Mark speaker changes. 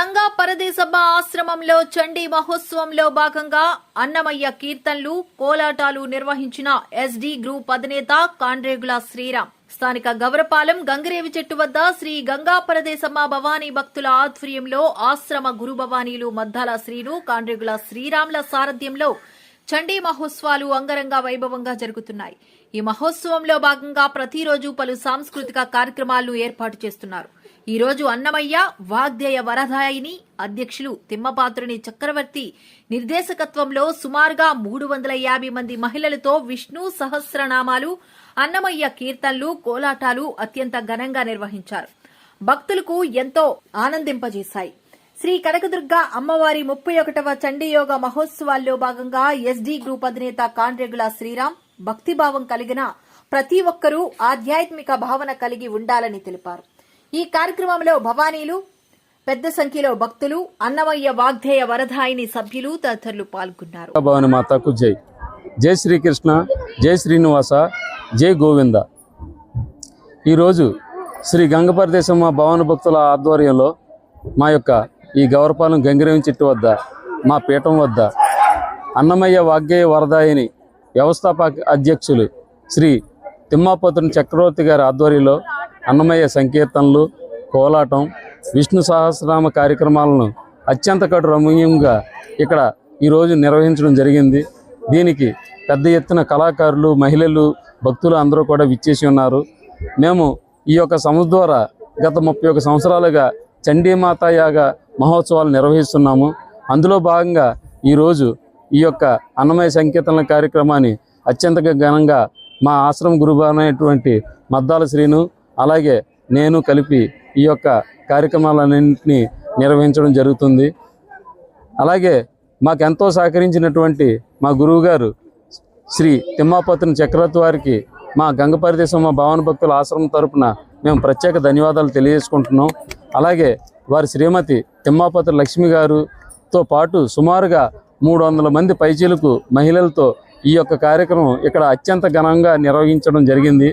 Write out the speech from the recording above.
Speaker 1: గంగా పరదేశబ్బ ఆశ్రమంలో చండీ మహోత్సవంలో భాగంగా అన్నమయ్య కీర్తనలు కోలాటాలు నిర్వహించిన ఎస్డీ గ్రూప్ అధినేత కాండ్రేగుల శ్రీరామ్. స్థానిక గవరపాలెం గంగరేవి చెట్టు వద్ద శ్రీ గంగా పరదేశమ్మ భవానీ భక్తుల ఆధ్వర్యంలో ఆశ్రమ గురు భవానీలు మద్దాల శ్రీను కాండ్రేగుల శ్రీరామ్ల సారథ్యంలో చండీ మహోత్సవాలు అంగరంగ వైభవంగా జరుగుతున్నాయి. ఈ మహోత్సవంలో భాగంగా ప్రతిరోజు పలు సాంస్కృతిక కార్యక్రమాలను ఏర్పాటు చేస్తున్నారు. ఈ రోజు అన్నమయ్య వాగ్దేయ వరదాయిని అధ్యక్షులు తిమ్మపాత్రుని చక్రవర్తి నిర్దేశకత్వంలో సుమారుగా మూడు వందల యాభై మంది మహిళలతో విష్ణు సహస్రనామాలు అన్నమయ్య కీర్తనలు కోలాటాలు అత్యంత ఘనంగా నిర్వహించారు. భక్తులకు ఎంతో ఆనందింపజేశాయి. శ్రీ కనకదుర్గ అమ్మవారి ముప్పై ఒకటవ చండీయోగ మహోత్సవాల్లో భాగంగా ఎస్డీ గ్రూప్ అధినేత కాండ్రెగుల శ్రీరామ్ భక్తిభావం కలిగిన ప్రతి ఒక్కరూ ఆధ్యాత్మిక భావన కలిగి ఉండాలని తెలిపారు. ఈ కార్యక్రమంలో భవానీలు పెద్ద సంఖ్యలో భక్తులు అన్నమయ్య వాగ్దేయ వరదాయిని సభ్యులు తదితరులు పాల్గొన్నారు.
Speaker 2: భవాని మాతకు జై. జై శ్రీకృష్ణ జై శ్రీనివాస జై గోవింద. ఈరోజు శ్రీ గంగపరదేశమ్మ భవన భక్తుల ఆధ్వర్యంలో మా యొక్క ఈ గౌరపాలెం గంగిరేవి చెట్టు వద్ద మా పీఠం వద్ద అన్నమయ్య వాగ్గేయ వరదాయిని వ్యవస్థాపక అధ్యక్షులు శ్రీ తిమ్మాపతుని చక్రవర్తి గారి ఆధ్వర్యంలో అన్నమయ్య సంకీర్తనలు కోలాటం విష్ణు సహస్రనామ కార్యక్రమాలను అత్యంత కటు రమణీయంగా ఇక్కడ ఈరోజు నిర్వహించడం జరిగింది. దీనికి పెద్ద ఎత్తున కళాకారులు మహిళలు భక్తులు అందరూ కూడా విచ్చేసి ఉన్నారు. మేము ఈ యొక్క సంస్థ ద్వారా గత ముప్పై ఒక సంవత్సరాలుగా చండీమాత యాగ మహోత్సవాలు నిర్వహిస్తున్నాము. అందులో భాగంగా ఈరోజు ఈ యొక్క అన్నమయ సంకీర్తనల కార్యక్రమాన్ని అత్యంత ఘనంగా మా ఆశ్రమ గురువు అనేటువంటి మద్దాల శ్రీను అలాగే నేను కలిపి ఈ యొక్క కార్యక్రమాలన్నింటినీ నిర్వహించడం జరుగుతుంది. అలాగే మాకెంతో సహకరించినటువంటి మా గురువుగారు శ్రీ తిమ్మాపత్రుని చక్రవర్తి వారికి మా గంగపరిదేశం మా భావన భక్తుల ఆశ్రమం తరపున మేము ప్రత్యేక ధన్యవాదాలు తెలియజేసుకుంటున్నాం. అలాగే వారి శ్రీమతి తిమ్మాపత్రి లక్ష్మి గారుతో పాటు సుమారుగా మూడు వందల మంది పైచీలకు మహిళలతో ఈ యొక్క కార్యక్రమం ఇక్కడ అత్యంత ఘనంగా నిర్వహించడం జరిగింది.